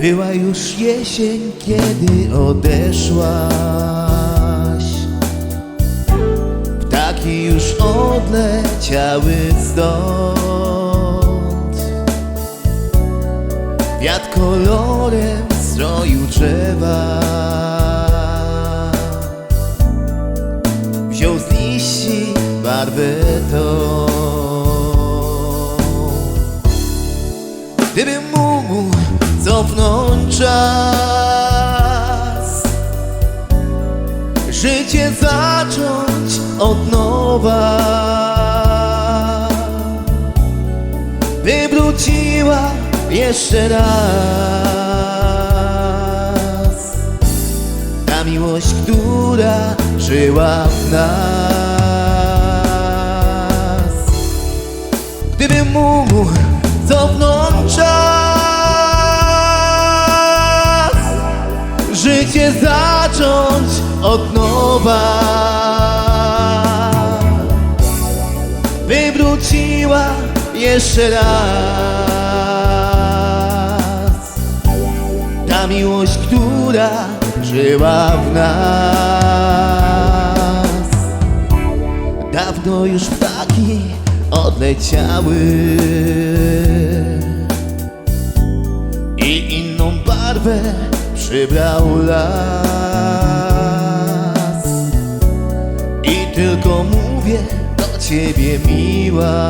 Była już jesień, kiedy odeszłaś. Ptaki już odleciały stąd. Wiatr kolorem stroił drzewa. Wziął z liści barwę tą. Czas. Życie zacząć od nowa. By wróciła jeszcze raz Ta miłość, która żyła w nas. Gdybym mógł cofnąć od nowa. By wróciła jeszcze raz Ta miłość, która żyła w nas. Dawno już ptaki odleciały. I inną barwę przybrał las tylko mówię do ciebie miła.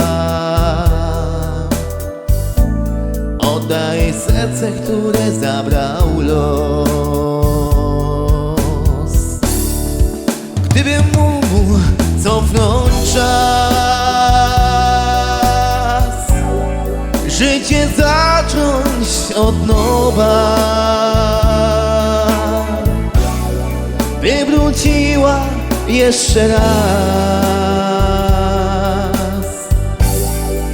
Oddaję serce, które zabrał los. Gdybym mógł cofnąć czas Życie zacząć od nowa jeszcze raz.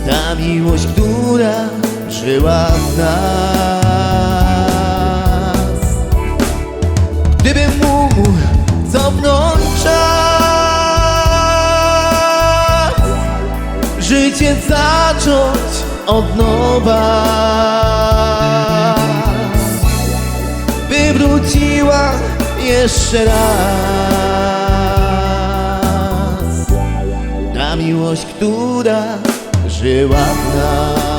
Ta miłość, która żyła w nas. Gdybym mógł cofnąć czas? Życie zacząć od nowa. By wróciła jeszcze raz miłość, która żyła w nas